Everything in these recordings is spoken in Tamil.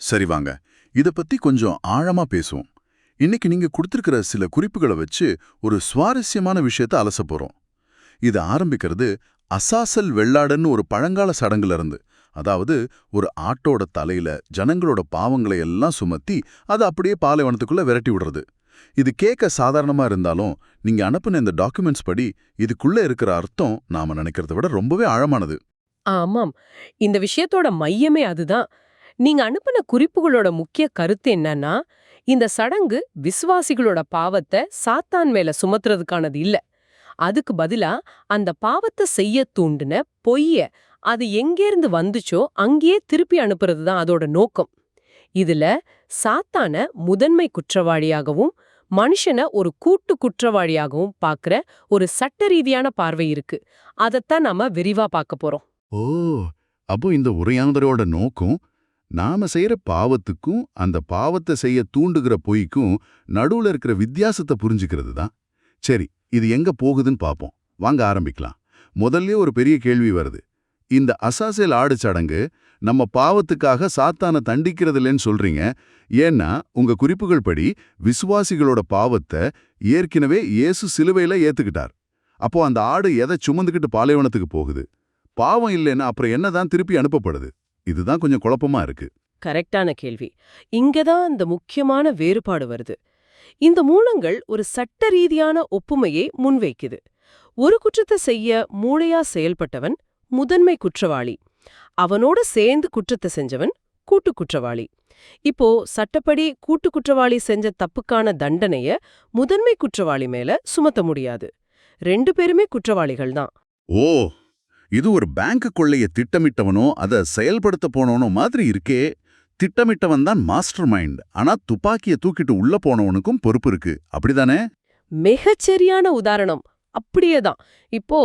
சரி வாங்க. இத பத்தி கொஞ்சம் ஆழமா பேசுவோம். இன்னைக்கு நீங்க கொடுத்துருக்கிற சில குறிப்புகளை வச்சு ஒரு சுவாரஸ்யமான விஷயத்த அலச போறோம். இது ஆரம்பிக்கிறது அசாசல் வெள்ளாடன்னு ஒரு பழங்கால சடங்குல இருந்து. அதாவது ஒரு ஆட்டோட தலையில ஜனங்களோட பாவங்களை எல்லாம் சுமத்தி அதை அப்படியே பாலைவனத்துக்குள்ள விரட்டி விடுறது. இது கேட்க சாதாரணமா இருந்தாலும் நீங்க அனுப்புன இந்த டாக்குமெண்ட்ஸ் படி இதுக்குள்ள இருக்கிற அர்த்தம் நாம நினைக்கிறத விட ரொம்பவே ஆழமானது. ஆமாம். இந்த விஷயத்தோட மையமே அதுதான். நீங்க அனுப்பின குறிப்புகளோட முக்கிய கருத்து என்னன்னா இந்த சடங்கு விசுவாசிகளோட பாவத்தை சாத்தான் மேல சுமத்துறதுக்கானது இல்ல. அதுக்கு பதிலா அந்த பாவத்தை செய்ய தூண்டுன பொய்ய அது எங்கேருந்து வந்துச்சோ அங்கேயே திருப்பி அனுப்புறது தான் அதோட நோக்கம். இதுல சாத்தான முதன்மை குற்றவாளியாகவும் மனுஷனை ஒரு கூட்டு குற்றவாளியாகவும் பார்க்கற ஒரு சட்ட ரீதியான பார்வை இருக்கு. அதைத்தான் நாம விரிவா பார்க்க போறோம். ஓ அப்போ இந்த உரையாந்தரோட நோக்கம் நாம செய்யற பாவத்துக்கும் அந்த பாவத்தை செய்ய தூண்டுகிற பொய்க்கும் நடுவுல இருக்கிற வித்தியாசத்தை புரிஞ்சுக்கிறது தான். சரி இது எங்க போகுதுன்னு பாப்போம். வாங்க ஆரம்பிக்கலாம். முதல்ல ஒரு பெரிய கேள்வி வருது. இந்த அசாசேல் ஆடு சடங்கு நம்ம பாவத்துக்காக சாத்தான தண்டிக்கிறது இல்லைன்னு சொல்றீங்க. ஏன்னா உங்க குறிப்புகள் படி விசுவாசிகளோட பாவத்தை ஏற்கனவே இயேசு சிலுவையில ஏத்துக்கிட்டார். அப்போ அந்த ஆடு எதை சுமந்துக்கிட்டு பாலைவனத்துக்கு போகுது? பாவம் இல்லைன்னா அப்புறம் என்னதான் திருப்பி அனுப்பப்படுது? இதுதான் கொஞ்சம் குழப்பமா இருக்கு. கரெக்டான கேள்வி. இங்கதான் அந்த முக்கியமான வேறுபாடு வருது. இந்த மூலங்கள் ஒரு சட்ட ரீதியான ஒப்புமையை முன்வைக்குது. ஒரு குற்றத்தை செய்ய மூளையா செயல்பட்டவன் முதன்மை குற்றவாளி. அவனோட சேர்ந்து குற்றத்தை செஞ்சவன் கூட்டு குற்றவாளி. இப்போ சட்டப்படி கூட்டு குற்றவாளி செஞ்ச தப்புக்கான தண்டனைய முதன்மை குற்றவாளி மேல சுமத்த முடியாது. ரெண்டு பேருமே குற்றவாளிகள் தான் ஓ! இது ஒரு பேங்க் கொள்ளைய திட்டமிட்டவனோ அதை செயல்படுத்த போனவனோ மாதிரி இருக்கே. திட்டமிட்டவன் தான் மாஸ்டர் மைண்ட் ஆனா துப்பாக்கிய தூக்கிட்டு உள்ள போனவனுக்கும் பொறுப்பு இருக்கு. அப்படிதானே? மிகச்சரியான உதாரணம். அப்படியேதான் இப்போ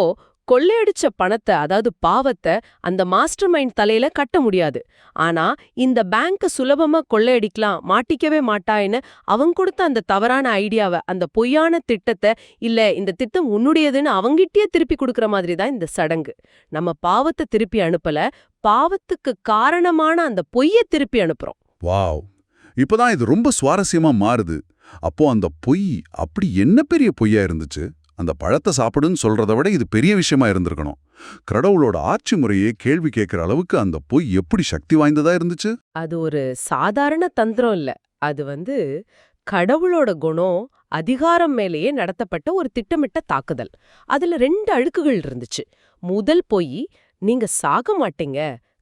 கொள்ளையடிச்ச பணத்தை அதாவது பாவத்தை அந்த மாஸ்டர் மைண்ட் தலையில கட்ட முடியாது. ஆனா இந்த பேங்க சுலபமா கொள்ளையடிக்கலாம் மாட்டிக்கவே மாட்டாயின்னு அவங்க கொடுத்த அந்த தவறான ஐடியாவை அந்த பொய்யான திட்டத்தை இல்ல இந்த திட்டம் உன்னுடையதுன்னு அவங்கிட்டயே திருப்பி கொடுக்கற மாதிரி தான் இந்த சடங்கு. நம்ம பாவத்தை திருப்பி அனுப்பல பாவத்துக்கு காரணமான அந்த பொய்ய திருப்பி அனுப்புறோம். வாவ்! இப்பதான் இது ரொம்ப சுவாரஸ்யமா மாறுது. அப்போ அந்த பொய் அப்படி என்ன பெரிய பொய்யா இருந்துச்சு? அந்த பழத்தை சாப்பிடுன்னு சொல்றத விட இது பெரிய விஷயமா இருந்திருக்கணும். கடவுளோட ஆட்சி முறையே கேள்வி கேட்கிற அளவுக்கு அந்த பொய் எப்படி சக்தி வாய்ந்ததா இருந்துச்சு? அது ஒரு சாதாரண தந்திரம் இல்ல. அது வந்து கடவுளோட குணம் அதிகாரம் மேலேயே நடத்தப்பட்ட ஒரு திட்டமிட்ட தாக்குதல். அதுல ரெண்டு அழுக்குகள் இருந்துச்சு. முதல் பொய் நீங்க சாக மாட்டீங்க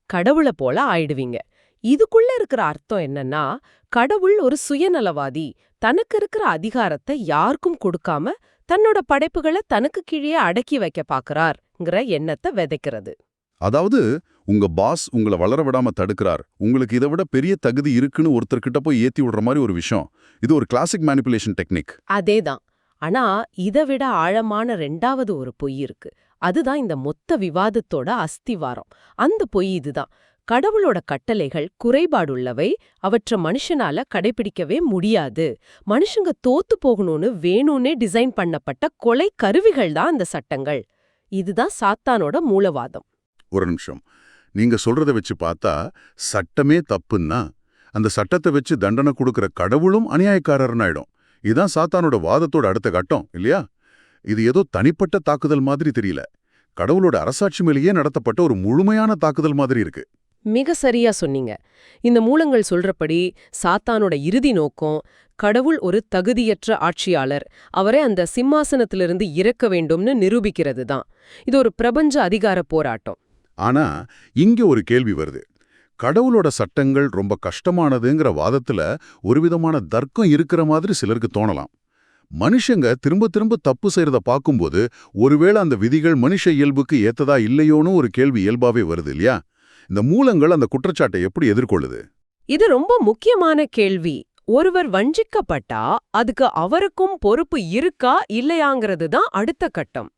கடவுளை போல ஆயிடுவீங்க. இதுக்குள்ள இருக்கிற அர்த்தம் என்னன்னா கடவுள் ஒரு சுயநலவாதி. தனக்கு இருக்கிற அதிகாரத்தை யாருக்கும் கொடுக்காம தன்னோட படைப்புகளை தனக்கு கீழே அடக்கி வைக்க பாக்குறார்ங்கிற எண்ணத்தை விதைக்கிறது. அதாவது உங்க பாஸ் உங்களை வளர விடாம தடுக்கிறார். உங்களுக்கு இதை விட பெரிய தகுதி இருக்குன்னு ஒருத்தர்கிட்ட போய் ஏத்தி விடுற மாதிரி ஒரு விஷயம். இது ஒரு கிளாசிக் மேனிப்புலேஷன் டெக்னிக் அதேதான். ஆனா இதை விட ஆழமான ரெண்டாவது ஒரு பொய் இருக்கு. அதுதான் இந்த மொத்த விவாதத்தோட அஸ்திவாரம். அந்த பொய் இதுதான். கடவுளோட கட்டளைகள் குறைபாடுள்ளவை அவற்றை மனுஷனால கடைபிடிக்கவே முடியாது. மனுஷங்க தோத்து போகணும்னு வேணும்னே டிசைன் பண்ணப்பட்ட கொலை கருவிகள் தான் அந்த சட்டங்கள். இதுதான் சாத்தானோட மூலவாதம். ஒரு நிமிஷம். நீங்க சொல்றத வச்சு பார்த்தா சட்டமே தப்புன்னா அந்த சட்டத்தை வச்சு தண்டனை கொடுக்கிற கடவுளும் அநியாயக்காரர்னு ஆயிடும் இதான் சாத்தானோட வாதத்தோட அடுத்த கட்டம் இல்லையா? இது ஏதோ தனிப்பட்ட தாக்குதல் மாதிரி தெரியல. கடவுளோட அரசாட்சி மேலேயே நடத்தப்பட்ட ஒரு முழுமையான தாக்குதல் மாதிரி இருக்கு. மிக சரியா சொன்னீங்க. இந்த மூலங்கள் சொல்றபடி சாத்தானோட இறுதி நோக்கம் கடவுள் ஒரு தகுதியற்ற ஆட்சியாளர். அவரை அந்த சிம்மாசனத்திலிருந்து இறக்க வேண்டும்னு நிரூபிக்கிறது தான். இது ஒரு பிரபஞ்ச அதிகார போராட்டம். ஆனா இங்க ஒரு கேள்வி வருது. கடவுளோட சட்டங்கள் ரொம்ப கஷ்டமானதுங்கிற வாதத்துல ஒரு விதமான தர்க்கம் இருக்கிற மாதிரி சிலருக்கு தோணலாம். மனுஷங்க திரும்ப திரும்ப தப்பு செய்யறத பார்க்கும்போது ஒருவேளை அந்த விதிகள் மனுஷ இயல்புக்கு ஏத்ததா இல்லையோன்னு ஒரு கேள்வி இயல்பாவே வருது இல்லையா? இந்த மூலங்கள் அந்த குற்றச்சாட்டை எப்படி எதிர்கொள்ளுது? இது ரொம்ப முக்கியமான கேள்வி. ஒருவர் வஞ்சிக்கப்பட்டா அதுக்கு அவருக்கும் பொறுப்பு இருக்கா இல்லையாங்கிறது தான் அடுத்த கட்டம்.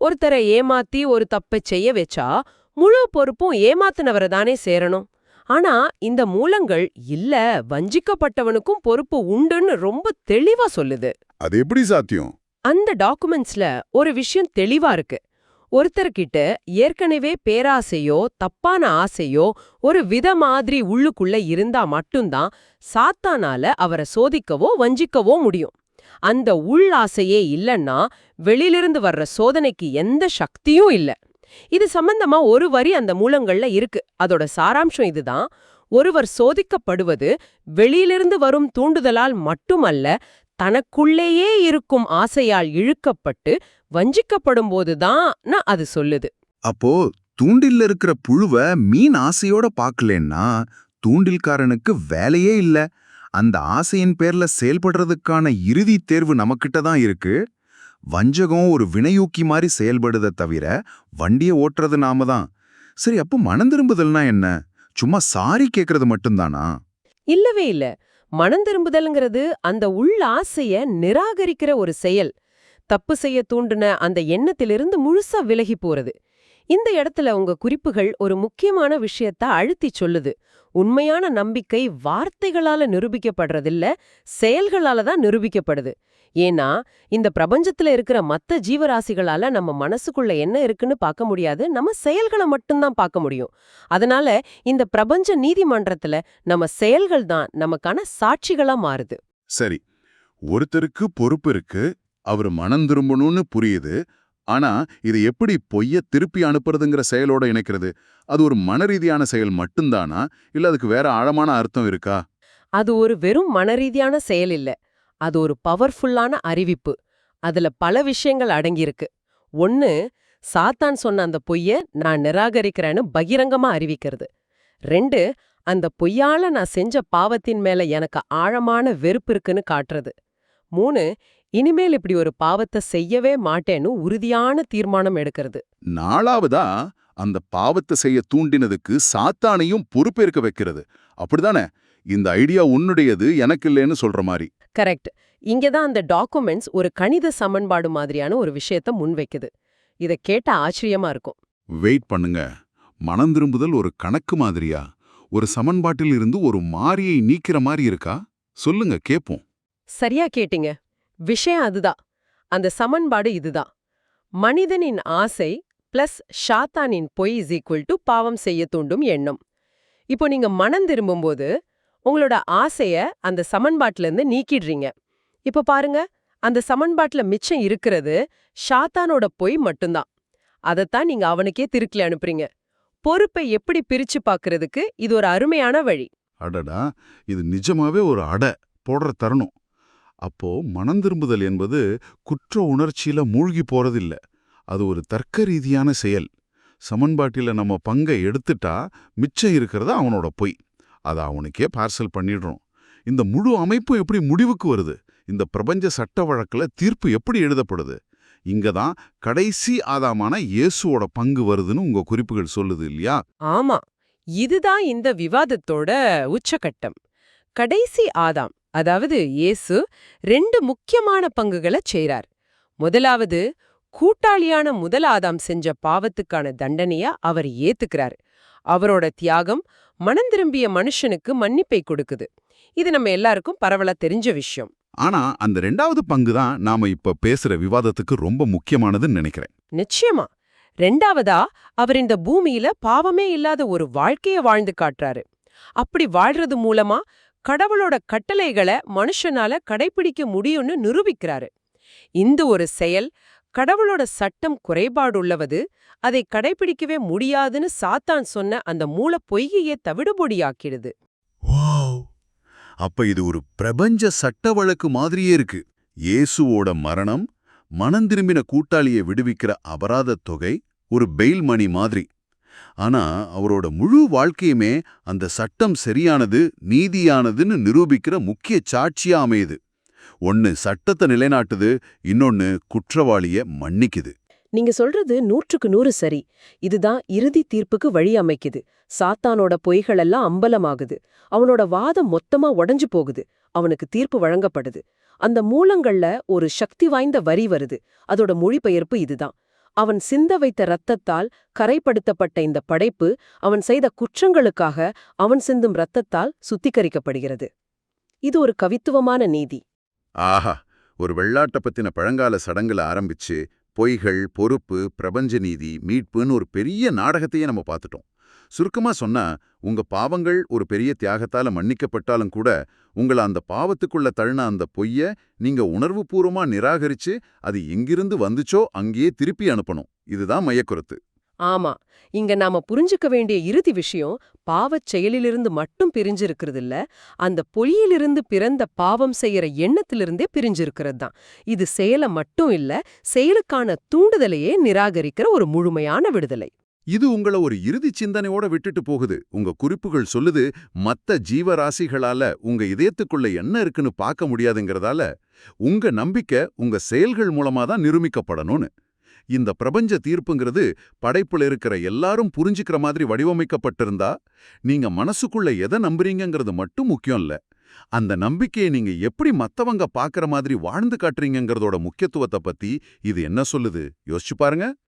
ஒருத்தரை ஏமாத்தி ஒரு தப்பை செய்ய வச்சா முழு பொறுப்பும் ஏமாத்தினவரை தானே சேரணும். ஆனா இந்த மூலங்கள் இல்ல வஞ்சிக்கப்பட்டவனுக்கும் பொறுப்பு உண்டுன்னு ரொம்ப தெளிவா சொல்லுது. அது எப்படி சாத்தியம்? அந்த டாக்குமெண்ட்ஸ்ல ஒரு விஷயம் தெளிவா இருக்கு. ஒருத்தர்கிட்ட ஏற்கனவே பேராசையோ தப்பான ஆசையோ ஒரு வித மாதிரி உள்ளுக்குள்ள இருந்தா மட்டும்தான் சாத்தானால அவரை சோதிக்கவோ வஞ்சிக்கவோ முடியும். அந்த உள் ஆசையே இல்லன்னா வெளியிலிருந்து வர்ற சோதனைக்கு எந்த சக்தியும் இல்ல. இது சம்பந்தமா ஒரு வரி அந்த மூலங்கள்ல இருக்கு. அதோட சாராம்சம் இதுதான். ஒருவர் சோதிக்கப்படுவது வெளியிலிருந்து வரும் தூண்டுதலால் மட்டுமல்ல தனக்குள்ளேயே இருக்கும் ஆசையால் இழுக்கப்பட்டு வஞ்சிக்கப்படும் போதுதான் அது சொல்லுது. அப்போ தூண்டில்ல இருக்கிற புழுவ மீன் ஆசையோட பார்க்கலன்னா தூண்டில்காரனுக்கு வேலையே இல்ல. அந்த ஆசையின் பேர்ல செயல்படுறதுக்கான இறுதி தேர்வு நமக்கிட்ட தான் இருக்கு. வஞ்சகம் ஒரு வினையூக்கி மாதிரி செயல்படுத தவிர வண்டிய ஓட்டுறது நாம தான் சரி அப்போ மனம் திரும்புதல்னா என்ன? சும்மா சாரி கேக்குறது மட்டும்தானா? இல்லவே இல்ல. மனம் திரும்புதல்ங்கிறது அந்த உள் ஆசைய நிராகரிக்கிற ஒரு செயல். தப்பு செய்ய தூண்டுன அந்த எண்ணத்திலிருந்து முழுசா விலகி போறது. இந்த இடத்துல உங்க குறிப்புகள் ஒரு முக்கியமான விஷயத்த அழுத்தி சொல்லுது. உண்மையான நம்பிக்கை வார்த்தைகளால நிரூபிக்கப்படுறதில்ல செயல்களால தான் நிரூபிக்கப்படுது. ஏன்னா இந்த பிரபஞ்சத்துல இருக்கிற மத்த ஜீவராசிகளால நம்ம மனசுக்குள்ள என்ன இருக்குன்னு பார்க்க முடியாது நம்ம செயல்களை மட்டும்தான் பார்க்க முடியும். அதனால இந்த பிரபஞ்ச நீதிமன்றத்துல நம்ம செயல்கள் தான் நமக்கான சாட்சிகளா மாறுது. சரி. ஒருத்தருக்கு பொறுப்பு இருக்கு அவர் மனம் திரும்பணும்னு புரியுது. ஆனா இது எப்படி பொய்ய திருப்பி அனுப்புறதுங்கிற செயலோட இணைக்கிறது? அது ஒரு மனரீதியான செயல் மட்டும்தானா? இல்ல அதுக்கு வேற ஆழமான அர்த்தம் இருக்கா? அது ஒரு வெறும் மனரீதியான செயல் இல்ல. அது ஒரு பவர்ஃபுல்லான அறிவிப்பு. அதுல பல விஷயங்கள் அடங்கியிருக்கு. ஒன்னு சாத்தான் சொன்ன அந்த பொய்ய நான் நிராகரிக்கிறேன்னு பகிரங்கமா அறிவிக்கிறது. ரெண்டு அந்த பொய்யால நான் செஞ்ச பாவத்தின் மேல எனக்கு ஆழமான வெறுப்பு இருக்குன்னு காட்டுறது. மூணு இனிமேல் இப்படி ஒரு பாவத்தை செய்யவே மாட்டேன்னு உறுதியான தீர்மானம் எடுக்கிறது. நாலாவதா அந்த பாவத்தை செய்ய தூண்டினதுக்கு சாத்தானையும் பொறுப்பேற்க வைக்கிறது. அப்படிதானே இந்த ஐடியா உன்னுடையது எனக்கு இல்லைன்னு சொல்ற மாதிரி கரெக்ட். இங்க தான் அந்த டாக்குமெண்ட்ஸ் ஒரு கணித சமன்பாடு மாதிரியான ஒரு விஷயத்த முன்வைக்குது. இத கேட்ட ஆச்சரியமா இருக்கும். வெயிட் பண்ணுங்க. மனம் திரும்புதல் ஒரு கணக்கு மாதிரியா? ஒரு சமன்பாட்டில் இருந்து ஒரு மாறியை நீக்கிற மாதிரி இருக்கா? சொல்லுங்க கேப்போம். சரியா கேட்டீங்க. விஷயம் அதுதான். அந்த சமன்பாடு இதுதான். மனிதனின் ஆசை பிளஸ் ஷாத்தானின் பொய் இஸ் ஈக்குவல் டு பாவம் செய்ய தூண்டும் எண்ணம். இப்போ நீங்க மனம் திரும்பும்போது உங்களோட ஆசைய அந்த சமன்பாட்டுல இருந்து நீக்கிடுறீங்க. இப்போ பாருங்க அந்த சமன்பாட்டுல மிச்சம் இருக்கிறது ஷாத்தானோட பொய் மட்டும்தான். அதைத்தான் நீங்க அவனுக்கே திருக்கி அனுப்புறீங்க. பொறுப்பை எப்படி பிரிச்சு பார்க்கறதுக்கு இது ஒரு அருமையான வழி. அடடா இது நிஜமாவே ஒரு அடை போடுற தருணம். அப்போ மனம் திரும்புதல் என்பது குற்ற உணர்ச்சியில மூழ்கி போறதில்ல. அது ஒரு தர்க்க ரீதியான செயல். சமன்பாட்டில நம்ம பங்கை எடுத்துட்டா மிச்சம் இருக்கிறது அவனோட பொய். அதை அவனுக்கே பார்சல் பண்ணிடுறோம். இந்த முழு அமைப்பு எப்படி முடிவுக்கு வருது? இந்த பிரபஞ்ச சட்ட வழக்குல தீர்ப்பு எப்படி எழுதப்படுது? இங்க தான் கடைசி ஆதாமான இயேசுவோட பங்கு வருதுன்னு உங்க குறிப்புகள் சொல்லுது இல்லையா? ஆமா. இதுதான் இந்த விவாதத்தோட உச்சகட்டம் கடைசி ஆதாம். அதாவது இயேசு ரெண்டு முக்கியமான பங்குகளை செய்றார் முதலாவது கூட்டாளியான முதல் ஆதாம் செஞ்ச பாவத்துக்கான தண்டனைய அவர் ஏத்துக்கிறார். அவரோட தியாகம் மனம் திரும்பிய மனுஷனுக்கு மன்னிப்பை கொடுக்குது. இது நம்ம எல்லாருக்கும் பரவலா தெரிஞ்ச விஷயம். ஆனா அந்த ரெண்டாவது பங்கு தான் நாம இப்ப பேசுற விவாதத்துக்கு ரொம்ப முக்கியமானதுன்னு நினைக்கிறேன். நிச்சயமா. ரெண்டாவதா அவர் இந்த பூமியில பாவமே இல்லாத ஒரு வாழ்க்கைய வாழ்ந்து காட்டுறாரு. அப்படி வாழ்றது மூலமா கடவுளோட கட்டளைகளை மனுஷனால கடைபிடிக்க முடியும்னு நிரூபிக்கிறாரு. இந்த ஒரு செயல் கடவுளோட சட்டம் குறைபாடுள்ளவது அதை கடைபிடிக்கவே முடியாதுன்னு சாத்தான் சொன்ன அந்த மூல பொய்கையே தவிடுபொடியாக்கிடுது. வாவ்! அப்ப இது ஒரு பிரபஞ்ச சட்ட வழக்கு மாதிரியே இருக்கு. இயேசுவோட மரணம் மனம் திரும்பின கூட்டாளியை விடுவிக்கிற அபராதத் தொகை ஒரு பெயில் மணி மாதிரி. ஆனா அவரோட முழு வாழ்க்கையுமே அந்த சட்டம் சரியானது நீதியானதுன்னு நிரூபிக்கிற முக்கிய சாட்சியா அமையுது. ஒன்னு சட்டத்தை நிலைநாட்டுது இன்னொன்னு குற்றவாளிய மன்னிக்குது. நீங்க சொல்றது நூற்றுக்கு நூறு சரி. இதுதான் இறுதி தீர்ப்புக்கு வழி அமைக்குது. சாத்தானோட பொய்களெல்லாம் அம்பலமாகுது. அவனோட வாதம் மொத்தமா உடைஞ்சு போகுது. அவனுக்கு தீர்ப்பு வழங்கப்படுது. அந்த மூலங்கள்ல ஒரு சக்தி வாய்ந்த வரி வருது. அதோட மொழிபெயர்ப்பு இதுதான். அவன் சிந்த வைத்த இரத்தத்தால் கரைப்படுத்தப்பட்ட இந்த படைப்பு அவன் செய்த குற்றங்களுக்காக அவன் சிந்தும் ரத்தத்தால் சுத்திகரிக்கப்படுகிறது. இது ஒரு கவித்துவமான நீதி. ஆஹா ஒரு வெள்ளாட்ட பத்தின பழங்கால சடங்குல ஆரம்பிச்சு பொய்கள் பொறுப்பு பிரபஞ்ச நீதி மீட்புன்னு ஒரு பெரிய நாடகத்தையே நம்ம பார்த்துட்டோம். சுருக்கமா சொன்னா உங்க பாவங்கள் ஒரு பெரிய தியாகத்தால மன்னிக்கப்பட்டாலும் கூட உங்களை அந்த பாவத்துக்குள்ள தள்ளின அந்த பொய்ய நீங்க உணர்வுபூர்வமா நிராகரிச்சு அது எங்கிருந்து வந்துச்சோ அங்கேயே திருப்பி அனுப்பணும். இதுதான் மையக்கருத்து ஆமா. இங்க நாம புரிஞ்சுக்க வேண்டிய இறுதி விஷயம் பாவச் செயலிலிருந்து மட்டும் பிரிஞ்சிருக்கிறது இல்ல அந்த பொய்யிலிருந்து பிறந்த பாவம் செய்யற எண்ணத்திலிருந்தே பிரிஞ்சிருக்கிறது தான் இது செயலை மட்டும் இல்ல செயலுக்கான தூண்டுதலையே நிராகரிக்கிற ஒரு முழுமையான விடுதலை. இது உங்கள ஒரு இறுதி சிந்தனையோட விட்டுட்டு போகுது. உங்க குறிப்புகள் சொல்லுது மத்த ஜீவராசிகளால உங்க இதயத்துக்குள்ள என்ன இருக்குன்னு பார்க்க முடியாதுங்கிறதால உங்க நம்பிக்கை உங்க செயல்கள் மூலமா தான் நிரூபிக்கப்படணும்னு. இந்த பிரபஞ்ச தீர்ப்புங்கிறது படைப்புல இருக்கிற எல்லாரும் புரிஞ்சுக்கிற மாதிரி வடிவமைக்கப்பட்டிருந்தா நீங்க மனசுக்குள்ள எதை நம்புறீங்கிறது மட்டும் முக்கியம் இல்ல. அந்த நம்பிக்கையை நீங்க எப்படி மத்தவங்க பார்க்கற மாதிரி வாழ்ந்து காட்டுறீங்கிறதோட முக்கியத்துவத்தை பத்தி இது என்ன சொல்லுது? யோசிச்சு பாருங்க.